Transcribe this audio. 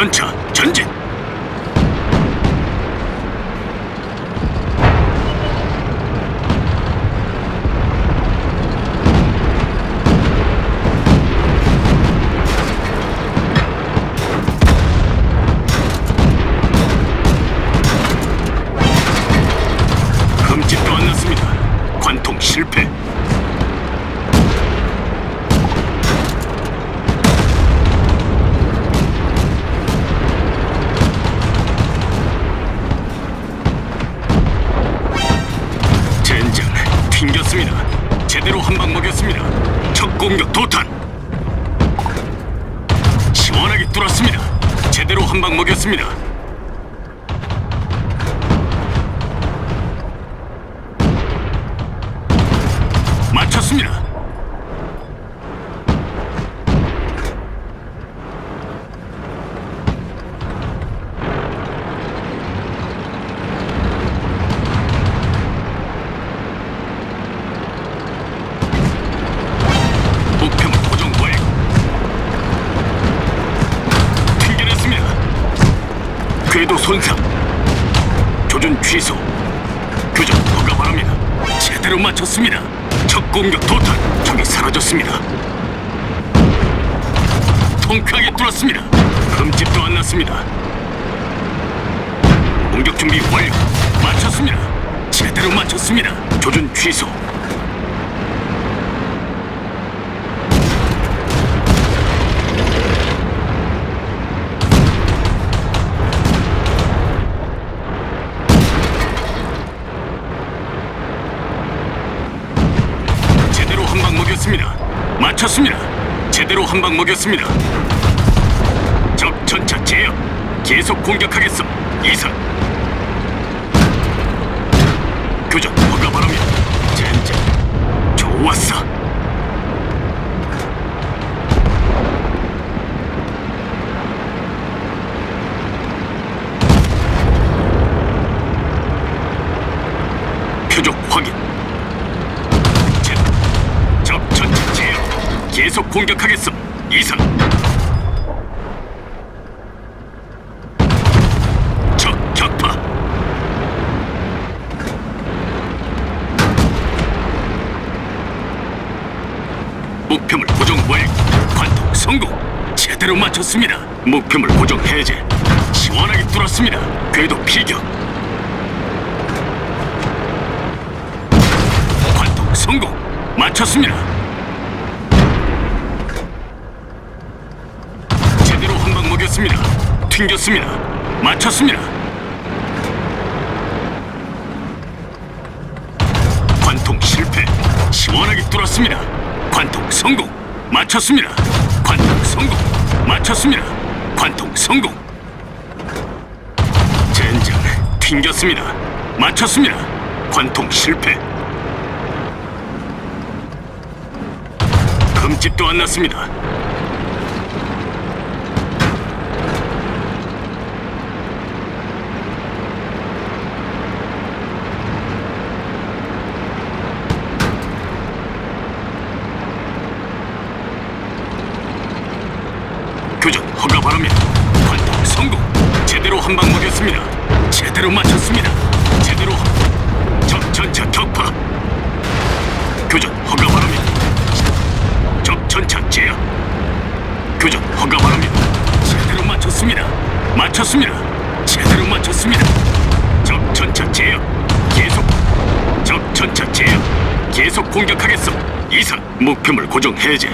전차 전진. 흠집도 안 났습니다. 관통 실패. 제대로 한 방 먹였습니다. 첫 공격 도탄. 시원하게 뚫었습니다. 제대로 한 방 먹였습니다. 궤도 손상. 조준 취소. 교전 허가 바랍니다. 제대로 맞췄습니다. 첫 공격 도탄. 적이 사라졌습니다. 통쾌하게 뚫었습니다. 흠집도 안 났습니다. 공격 준비 완료. 맞췄습니다. 제대로 맞췄습니다. 조준 취소. 맞췄습니다. 제대로 한 방 먹였습니다. 적 전차 제압. 계속 공격하겠음. 이상. 교전 허가 바랍니다. 젠장. 좋았어. 표적 확인. 제- 적 전차 제압. 계속 공격하겠음. 이상. 목표물 고정 완료. 관통 성공. 제대로 맞췄습니다. 목표물 고정 해제. 시원하게 뚫었습니다. 궤도 피격. 관통 성공. 맞췄습니다. 제대로 먹였습니다. 튕겼습니다. 맞췄습니다. 관통 실패. 시원하게 뚫었습니다. 관통 성공. 맞췄습니다. 관통 성공. 맞췄습니다. 관통 성공. 젠장 튕겼습니다. 맞췄습니다. 관통 실패. 금집도 안 났습니다. 교전 허가 바랍니다. 관통 성공. 제대로 한 방 먹였습니다. 제대로 맞췄습니다. 제대로 한- 적 전차 격파. 교전 허가 바랍니다. 적 전차 제압. 교전 허가 바랍니다. 제대로 맞췄습니다. 맞췄습니다. 제대로 맞췄습니다. 적 전차 제압. 계속. 적 전차 제압. 계속 공격하겠음. 이상 목표물 고정 해제.